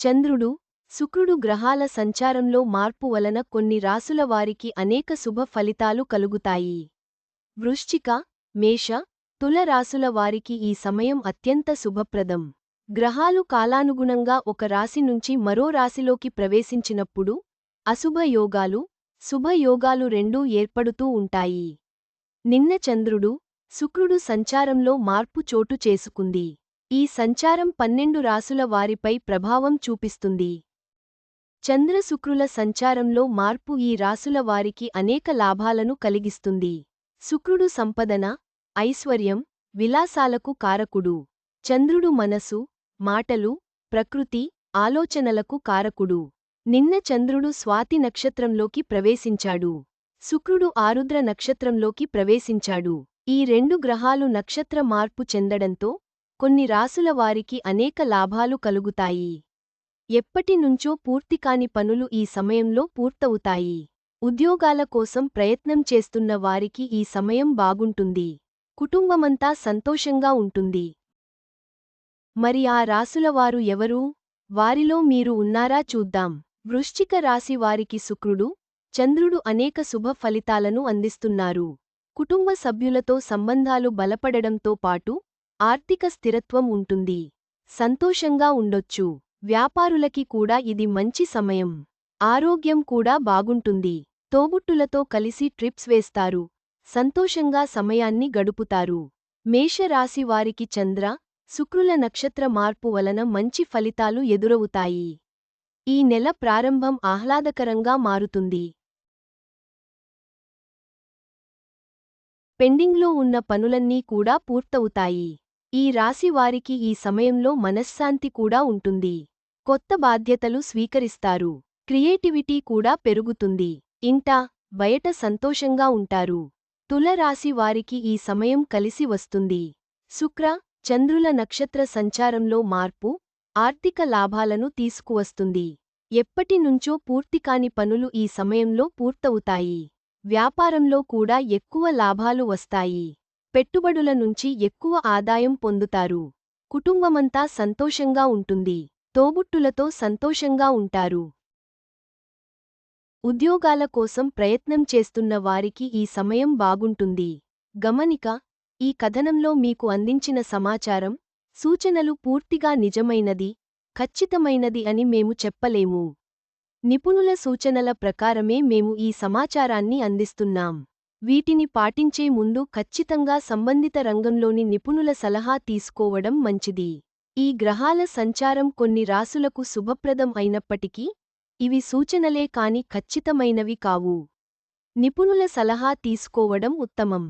చంద్రుడు శుక్రుడు గ్రహాల సంచారంలో మార్పు వలన కొన్ని రాసుల వారికి అనేక శుభ ఫలితాలు కలుగుతాయి. వృశ్చిక మేష తుల రాసుల వారికి ఈ సమయం అత్యంత శుభప్రదం. గ్రహాలు కాలానుగుణంగా ఒక రాశి నుంచి మరో రాశిలోకి ప్రవేశించినప్పుడు అశుభ యోగాలు శుభయోగాలు రెండూ ఏర్పడుతూ ఉంటాయి. నిన్న చంద్రుడు శుక్రుడు సంచారంలో మార్పు చోటు చేసుకుంది. ఈ సంచారం పన్నెండు రాసుల వారిపై ప్రభావం చూపిస్తుంది. చంద్రశుక్రుల సంచారంలో మార్పు ఈ రాసుల వారికి అనేక లాభాలను కలిగిస్తుంది. శుక్రుడు సంపదన ఐశ్వర్యం విలాసాలకు కారకుడు. చంద్రుడు మనసు మాటలు ప్రకృతి ఆలోచనలకు కారకుడు. నిన్న చంద్రుడు స్వాతి నక్షత్రంలోకి ప్రవేశించాడు. శుక్రుడు ఆరుద్ర నక్షత్రంలోకి ప్రవేశించాడు. ఈ రెండు గ్రహాలు నక్షత్ర మార్పు చెందడంతో కొన్ని రాసుల వారికి అనేక లాభాలు కలుగుతాయి. ఎప్పటినుంచో పూర్తికాని పనులు ఈ సమయంలో పూర్తవుతాయి. ఉద్యోగాల కోసం ప్రయత్నం చేస్తున్న వారికి ఈ సమయం బాగుంటుంది. కుటుంబమంతా సంతోషంగా ఉంటుంది. మరి ఆ రాసులవారు ఎవరు? వారిలో మీరు ఉన్నారా చూద్దాం. వృశ్చిక రాశి వారికి శుక్రుడు చంద్రుడు అనేక శుభ ఫలితాలను అందిస్తున్నారు. కుటుంబ సభ్యులతో సంబంధాలు బలపడడంతో పాటు ఆర్థిక స్థిరత్వం ఉంటుంది. సంతోషంగా ఉండొచ్చు. వ్యాపారులకి కూడా ఇది మంచి సమయం. ఆరోగ్యం కూడా బాగుంటుంది. తోబుట్టులతో కలిసి ట్రిప్స్ వేస్తారు. సంతోషంగా సమయాన్ని గడుపుతారు. మేషరాశివారికి చంద్ర శుక్రుల నక్షత్ర మార్పు వలన మంచి ఫలితాలు ఎదురవుతాయి. ఈ నెల ప్రారంభం ఆహ్లాదకరంగా మారుతుంది. పెండింగ్లో ఉన్న పనులన్నీ కూడా పూర్తవుతాయి. ఈ రాశి వారికి ఈ సమయంలో మనశ్శాంతి కూడా ఉంటుంది. కొత్త బాధ్యతలు స్వీకరిస్తారు. క్రియేటివిటీ కూడా పెరుగుతుంది. ఇంటా బయట సంతోషంగా ఉంటారు. తులరాశి వారికి ఈ సమయం కలిసి వస్తుంది. శుక్ర చంద్రుల నక్షత్ర సంచారంలో మార్పు ఆర్థిక లాభాలను తీసుకువస్తుంది. ఎప్పటినుంచో పూర్తికాని పనులు ఈ సమయంలో పూర్తవుతాయి. వ్యాపారంలో కూడా ఎక్కువ లాభాలు వస్తాయి. పెట్టుబడుల నుంచి ఎక్కువ ఆదాయం పొందుతారు. కుటుంబమంతా సంతోషంగా ఉంటుంది. తోబుట్టులతో సంతోషంగా ఉంటారు. ఉద్యోగాల కోసం ప్రయత్నం చేస్తున్న వారికి ఈ సమయం బాగుంటుంది. గమనిక ఈ కథనంలో మీకు అందించిన సమాచారం సూచనలు పూర్తిగా నిజమైనది ఖచ్చితమైనది అని మేము చెప్పలేము. నిపుణుల సూచనల ప్రకారమే మేము ఈ సమాచారాన్ని అందిస్తున్నాం. వీటిని పాటించే ముందు ఖచ్చితంగా సంబంధిత రంగంలోని నిపుణుల సలహా తీసుకోవడం మంచిది. ఈ గ్రహాల సంచారం కొన్ని రాసులకు శుభప్రదం అయినప్పటికీ ఇవి సూచనలే కాని ఖచ్చితమైనవి కావు. నిపుణుల సలహా తీసుకోవడం ఉత్తమం.